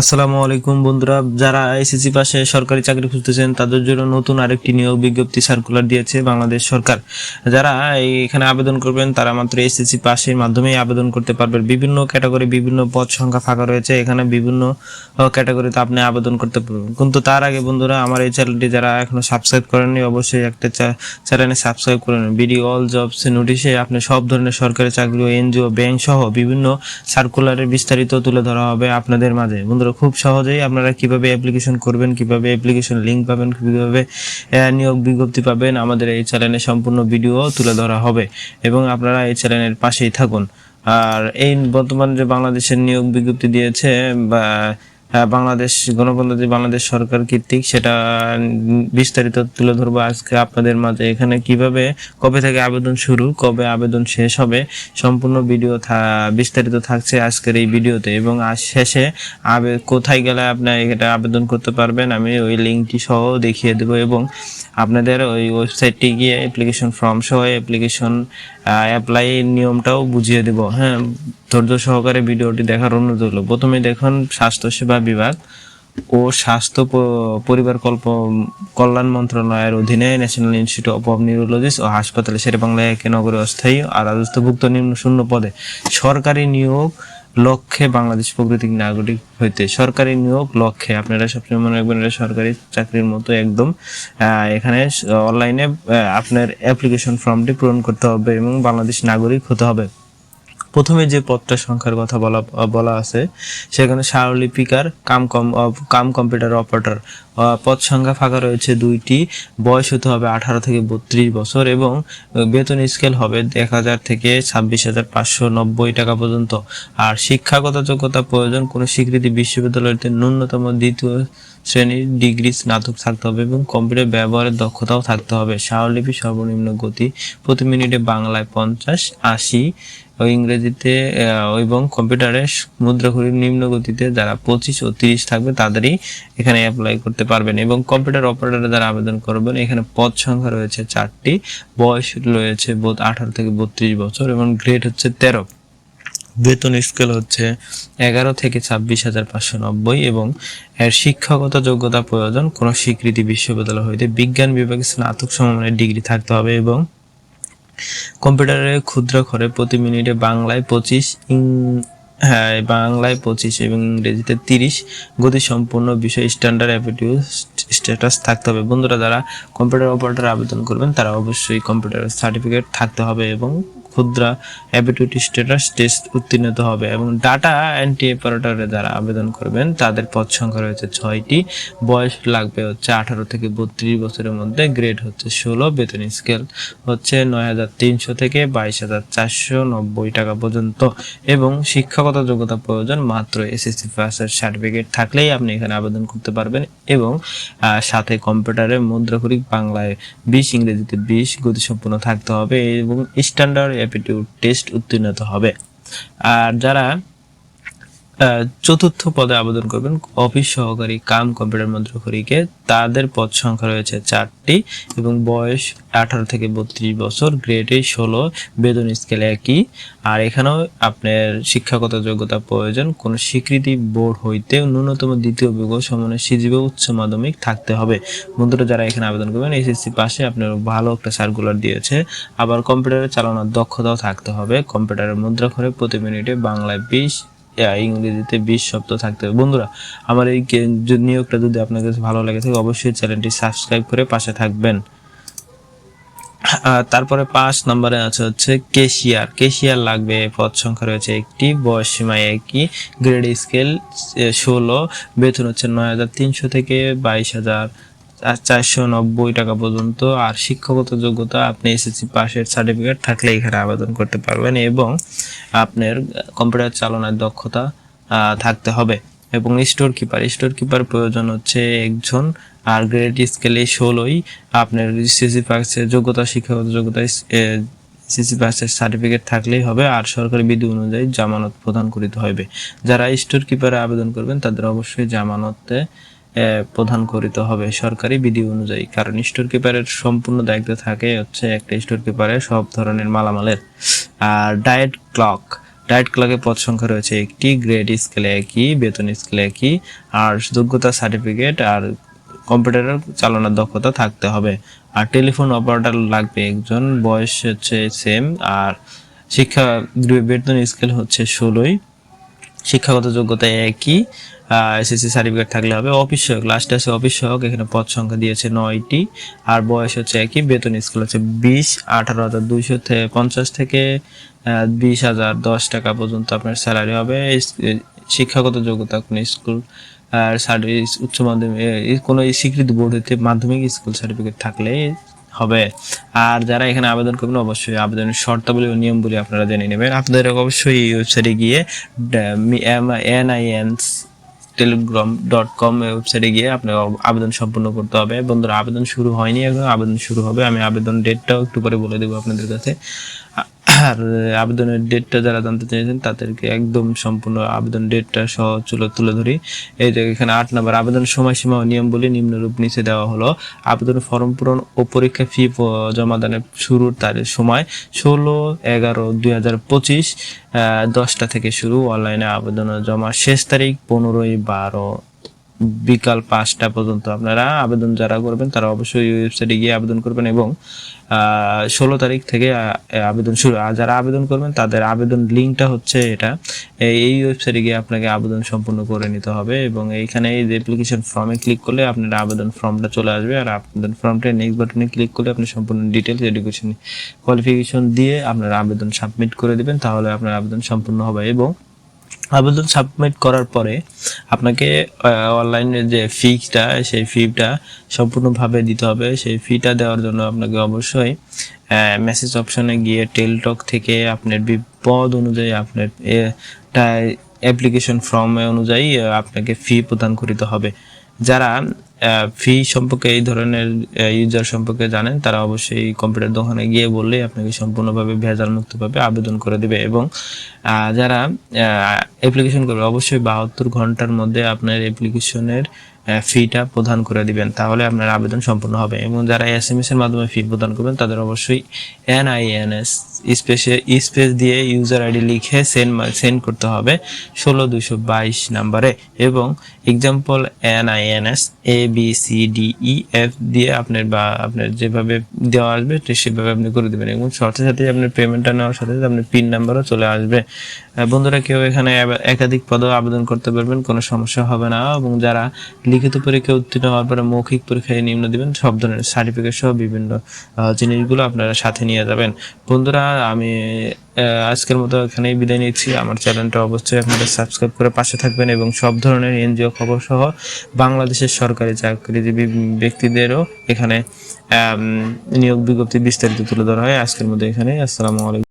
আসসালামু আলাইকুম বন্ধুরা, যারা এসএসসি পাশে সরকারি চাকরি খুঁজতেছেন, তাদের জন্য নতুন আরেকটি নিয়োগ বিজ্ঞপ্তি সার্কুলার দিয়েছে বাংলাদেশ সরকার। যারা এখানে আবেদন করবেন, তারা মাত্র এসএসসি পাশের মাধ্যমেই আবেদন করতে পারবেন। বিভিন্ন ক্যাটাগরি বিভিন্ন পদ সংখ্যা ফাঁকা রয়েছে, এখানে বিভিন্ন ক্যাটাগরিতে আপনি আবেদন করতে পারবেন। কিন্তু তার আগে বন্ধুরা, আমার এই চ্যানেলটি যারা এখনও সাবস্ক্রাইব করেননি, অবশ্যই একটা চ্যানেলে সাবস্ক্রাইব করে নিন বিডি অল জবস নোটিশে আপনি সব ধরনের সরকারি চাকরি ও এনজিও ব্যাংক সহ বিভিন্ন সার্কুলারের বিস্তারিত তুলে ধরা হবে আপনাদের মাঝে। বন্ধুরা খুব সহজেই আপনারা কীভাবে অ্যাপ্লিকেশন করবেন, কীভাবে অ্যাপ্লিকেশন লিংক পাবেন, কীভাবে নিয়োগ বিজ্ঞপ্তি পাবেন, আমাদের এই চ্যানেলে সম্পূর্ণ ভিডিও তুলে ধরা হবে এবং আপনারা এই চ্যানেলের পাশেই থাকুন। আর এই বর্তমান যে বাংলাদেশের নিয়োগ বিজ্ঞপ্তি দিয়েছে, বা আহ, বাংলাদেশ গণপ্রজাতন্ত্রী বাংলাদেশ সরকার কর্তৃক সেটা বিস্তারিত তুলে ধরবো আজকে আপনাদের মাঝে। এখানে কীভাবে কবে থেকে আবেদন শুরু কবে আবেদন শেষ হবে সম্পূর্ণ ভিডিও বিস্তারিত থাকছে আজকের এই ভিডিওতে। এবং শেষে আবে কোথায় গেলে আপনার এটা আবেদন করতে পারবেন আমি ওই লিঙ্কটি সহ দেখিয়ে দেবো। এবং আপনাদের ওই ওয়েবসাইটটি গিয়ে অ্যাপ্লিকেশন ফর্ম সহ অ্যাপ্লিকেশন অ্যাপ্লাই নিয়মটাও বুঝিয়ে দেব। হ্যাঁ ধৈর্য সহকারে ভিডিওটি দেখার অনুরোধ হলো প্রথমে দেখুন স্বাস্থ্যসেবা বিভাগ ও স্বাস্থ্য পরিবার কল্প, কল্যাণ মন্ত্রণালয়ের অধীনে ন্যাশনাল ইনস্টিটিউট অফ নিউরোলজিস্ট ও হাসপাতালে শেরে বাংলায় একে নগরে অস্থায়ী আর রাজস্বভুক্ত নিম্ন শূন্য পদে সরকারি নিয়োগ লক্ষ্যে বাংলাদেশ প্রকৃতিক নাগরিক হইতে সরকারি নিয়োগ লক্ষ্যে। আপনারা সবসময় মনে রাখবেন এটা সরকারি চাকরির মতো একদম। এখানে অনলাইনে আপনার অ্যাপ্লিকেশন ফর্মটি পূরণ করতে হবে এবং বাংলাদেশ নাগরিক হতে হবে। প্রথমে যে পদটার সংখ্যার কথা বলা বলা আছে, সেখানে স্বরলিপিকার কাম কম কাম কম্পিউটার অপারেটর পদ সংখ্যা ফাঁকা রয়েছে দুইটি, বয়স হতে হবে আঠারো থেকে বত্রিশ বছর এবং বেতন স্কেল হবে এক হাজার থেকে ছাব্বিশ হাজার পাঁচশো নব্বই টাকা পর্যন্ত। আর শিক্ষাগত যোগ্যতা প্রয়োজন, কোনো স্বীকৃতি বিশ্ববিদ্যালয়তে ন্যূনতম দ্বিতীয় শ্রেণির ডিগ্রি স্নাতক থাকতে হবে এবং কম্পিউটার ব্যবহারের দক্ষতাও থাকতে হবে। স্বরলিপি সর্বনিম্ন গতি প্রতি মিনিটে বাংলায় পঞ্চাশ, আশি ও ইংরেজিতে এবং কম্পিউটারে মুদ্রাঘড়ির নিম্ন গতিতে যারা পঁচিশ ও তিরিশ থাকবে তাদেরই এখানে অ্যাপ্লাই করতে পারবেন। এবং কম্পিউটার অপারেটরে যারা আবেদন করবেন। এখানে পদ সংখ্যা রয়েছে চারটি। বয়স রয়েছে বোধ আঠারো থেকে বত্রিশ বছর এবং গ্রেড হচ্ছে তেরো। বেতন স্কেল হচ্ছে এগারো থেকে ছাব্বিশ হাজার পাঁচশো নব্বই এবং এর শিক্ষাগত যোগ্যতা প্রয়োজন। কোনো স্বীকৃতি বিশ্ববিদ্যালয় হইতে বিজ্ঞান বিভাগে স্নাতক সমমানের ডিগ্রি থাকতে হবে এবং কম্পিউটারে ক্ষুদ্র করে প্রতি মিনিটে বাংলায় পঁচিশ হ্যাঁ বাংলায় পঁচিশ এবং ইংরেজিতে তিরিশ গতি সম্পূর্ণ বিষয় স্ট্যান্ডার্ড অ্যাপিটিউ স্ট্যাটাস থাকতে হবে। বন্ধুরা, যারা কম্পিউটার অপারেটার আবেদন করবেন, তারা অবশ্যই কম্পিউটার সার্টিফিকেট থাকতে হবে এবং ক্ষুদ্রা অ্যাপিটিউড স্ট্যাটাস টেস্ট উত্তীর্ণ হবে এবং ডাটা অ্যান্টি অপারেটরে যারা আবেদন করবেন, তাদের পদ সংখ্যা রয়েছে ছয়টি। বয়স লাগবে হচ্ছে আঠারো থেকে বত্রিশ বছরের মধ্যে গ্রেড হচ্ছে ষোলো, বেতন স্কেল হচ্ছে নয় হাজার তিনশো থেকে বাইশ হাজার চারশো নব্বই টাকা পর্যন্ত এবং শিক্ষাগত যোগ্যতা প্রয়োজন মাত্র এসএসসি পাসের সার্টিফিকেট থাকলেই আপনি এখানে আবেদন করতে পারবেন এবং সাথে কম্পিউটারে মুদ্রাক্ষরিক বাংলায় বিশ, ইংরেজিতে বিশ গতিসম্পন্ন থাকতে হবে এবং স্ট্যান্ডার্ড অ্যাপিটিউড টেস্ট উত্তীর্ণ হবে। আর যারা চতুর্থ পদে আবেদন করবেন। অফিস সহকারী কাম কম্পিউটার মন্ত্রকরীকে। তাদের পদ সংখ্যা রয়েছে চারটি এবং বয়স আঠারো থেকে বত্রিশ বছর গ্রেডে ষোলো, বেতন স্কেল একই। আর এখানেও আপনার শিক্ষাগত যোগ্যতা প্রয়োজন। কোনো স্বীকৃতি বোর্ড হইতে ন্যূনতম দ্বিতীয় বিভাগ সমানের সিজিব উচ্চ মাধ্যমিক থাকতে হবে। বন্ধুরা, যারা এখানে আবেদন করবেন এসএসসি পাশে আপনার ভালো একটা সার্কুলার দিয়েছে। আবার কম্পিউটারে চালানোর দক্ষতাও থাকতে হবে। কম্পিউটারের মুদ্রাক্ষরে প্রতি মিনিটে বাংলায় বিশ ইংরেজিতে বিশ শব্দ থাকতে হবে। বন্ধুরা, আমার এই নিয়োগটা যদি আপনার কাছে ভালো লাগে থাকে, অবশ্যই চ্যানেলটি সাবস্ক্রাইব করে পাশে থাকবেন। তারপরে পাঁচ নম্বরে আছে হচ্ছে কেশিয়ার। কেশিয়ার লাগবে, পদ সংখ্যা রয়েছে একটি, বয়স সীমা একই, গ্রেড স্কেল ষোলো, বেতন হচ্ছে নয় হাজার তিনশো থেকে বাইশ হাজার। চারশো নব্বই টাকা পর্যন্ত আর শিক্ষাগত যোগ্যতা আপনি এসএসসি পাশের সার্টিফিকেট থাকলে এখানে আবেদন করতে পারবেন এবং আপনার কম্পিউটার চালনার দক্ষতা থাকতে হবে। এবং স্টোর কিপার স্টোর কিপার প্রয়োজন হচ্ছে একজন আর গ্রেড স্কেলে ষোলোই আপনার সিসি পাসের যোগ্যতা, শিক্ষাগত যোগ্যতা সিসি পাসের সার্টিফিকেট থাকলেই হবে আর সরকারি বিধি অনুযায়ী জামানত প্রদান করিতে হবে যারা স্টোর কিপারে আবেদন করবেন তাদের অবশ্যই জামানতে প্রদান করিতে হবে সরকারি বিধি অনুযায়ী। কারণ স্টোর কিপারের সম্পূর্ণ দায়িত্ব থাকে হচ্ছে একটা স্টোর কিপারের সব ধরনের মালামালের। আর ডায়েট ক্লক, ডায়েট ক্লার্কের পদ সংখ্যা রয়েছে একটি, গ্রেড স্কেলে একই, বেতন স্কেলে একই, আর যোগ্যতা সার্টিফিকেট আর কম্পিউটারের চালানোর দক্ষতা থাকতে হবে। আর টেলিফোন অপারেটর লাগবে একজন, বয়স হচ্ছে সেম আর শিক্ষা, বেতন স্কেল হচ্ছে ষোলোই। শিক্ষাগত যোগ্যতা একই এসএসসি সার্টিফিকেট থাকলে হবে। অফিস সহক লাস্টে আছে অফিস সহক এখানে পদ সংখ্যা দিয়েছে নয়টি। আর বয়স হচ্ছে একই, বেতন স্কেল হচ্ছে বিশ, আঠারো হাজার দুইশো পঞ্চাশ থেকে বিশ হাজার দশ টাকা পর্যন্ত আপনার স্যালারি হবে। শিক্ষাগত যোগ্যতা কোনো স্কুল সার্ভিস উচ্চ মাধ্যমিক কোনো স্বীকৃত বোর্ড মাধ্যমিক স্কুল সার্টিফিকেট থাকলে হবে। আর যারা এখানে আবেদন করবেন, অবশ্যই আবেদনের শর্তাবলী ও নিয়মগুলি আপনারা জেনে নেবেন। আপনাদের অবশ্যই এই ওয়েবসাইটে গিয়ে এনআইএন টেলিগ্রাম ডট কম ওয়েবসাইটে গিয়ে আপনার আবেদন সম্পূর্ণ করতে হবে। বন্ধুরা, আবেদন শুরু হয়নি এখন, আবেদন শুরু হবে। আমি আবেদন ডেটটাও একটু পরে বলে দেবো আপনাদের কাছে। আর আবেদনের ডেটটা যারা জানতে চাইছেন তাদেরকে একদম সম্পূর্ণ আবেদন ডেটটা সহ চলে তুলে ধরি। এই যে এখানে আট নম্বর, আবেদন সময়সীমা ও নিয়মগুলি নিম্নরূপ নিচে দেওয়া হলো। আবেদন ফর্ম পূরণ ও পরীক্ষা ফি জমা দানের শুরুর তারিখ সময় ষোলো এগারো দুই হাজার পঁচিশ দশটা থেকে শুরু। অনলাইনে আবেদন জমা শেষ তারিখ পনেরোই বারো। বিকাল পাঁচটা পর্যন্ত আপনারা আবেদন যারা করবেন, তারা অবশ্যই ওয়েবসাইটে গিয়ে আবেদন করবেন এবং ষোলো তারিখ থেকে আবেদন শুরু। আর যারা আবেদন করবেন, তাদের আবেদন লিঙ্কটা হচ্ছে এটা। এই- ওয়েবসাইটে গিয়ে আপনাকে আবেদন সম্পূর্ণ করে নিতে হবে এবং এইখানে এই অ্যাপ্লিকেশন ফর্মে ক্লিক করলে আপনার আবেদন ফর্মটা চলে আসবে। আর আবেদন ফর্মটা নেক্সট বাটনে ক্লিক করলে আপনি সম্পূর্ণ ডিটেলস এডুকেশন কোয়ালিফিকেশন দিয়ে আপনার আবেদন সাবমিট করে দিবেন, তাহলে আপনার আবেদন সম্পূর্ণ হবে এবং আবেদন সাবমিট করার পরে আপনাকে অনলাইনে যে ফিটা সেই ফিটা সম্পূর্ণভাবে দিতে হবে। সেই ফিটা দেওয়ার জন্য আপনাকে অবশ্যই মেসেজ অপশনে গিয়ে টেলটক থেকে আপনার বিপদ অনুযায়ী আপনার অ্যাপ্লিকেশন ফর্ম অনুযায়ী আপনাকে ফি প্রদান করিতে হবে। যারা ফি সম্পর্কে, এই ধরনের ইউজার সম্পর্কে জানেন, তারা অবশ্যই কম্পিউটার দোকানে গিয়ে বললেই আপনাকে সম্পূর্ণভাবে ভেজাল মুক্তভাবে আবেদন করে দিবে এবং যারা অ্যাপ্লিকেশন করবে, অবশ্যই বাহাত্তর ঘণ্টার মধ্যে আপনার অ্যাপ্লিকেশনের ফিটা প্রদান করে দিবেন, তাহলে আপনার আবেদন সম্পূর্ণ হবে এবং যারা এস এম এস এর মাধ্যমে ফি প্রদান করবেন, তাদের অবশ্যই এনআইএনএস স্পেসে, স্পেস দিয়ে ইউজার আইডি লিখে সেন্ড সেন্ড করতে হবে ষোলো দুশো বাইশ নাম্বারে এবং example S A B C D E F দিয়ে আপনার বা, আপনার যেভাবে দেওয়া আসবে সেভাবে আপনি করে দেবেন এবং সাথে সাথে আপনার পেমেন্টটা নেওয়ার সাথে সাথে আপনার পিন নাম্বারও চলে আসবে। বন্ধুরা কেউ এখানে একাধিক পদেও আবেদন করতে পারবেন, কোনো সমস্যা হবে না এবং যারা লিখিত পরীক্ষা উত্তীর্ণ হওয়ার পরে মৌখিক পরীক্ষায় নিম্ন দিবেন, সব ধরনের সার্টিফিকেট সহ বিভিন্ন জিনিসগুলো আপনারা সাথে নিয়ে যাবেন। বন্ধুরা আমি আজকের মতো এখানেই বিদায় নিচ্ছি। আমার চ্যানেলটা অবশ্যই আপনারা সাবস্ক্রাইব করে পাশে থাকবেন এবং সব ধরনের এনজিও খবর সহ বাংলাদেশের সরকারি চাকরিজীবী ব্যক্তিদেরও এখানে নিয়োগ বিজ্ঞপ্তি বিস্তারিত তুলে ধরা হয়। আজকের মতো এখানে আসসালামু আলাইকুম।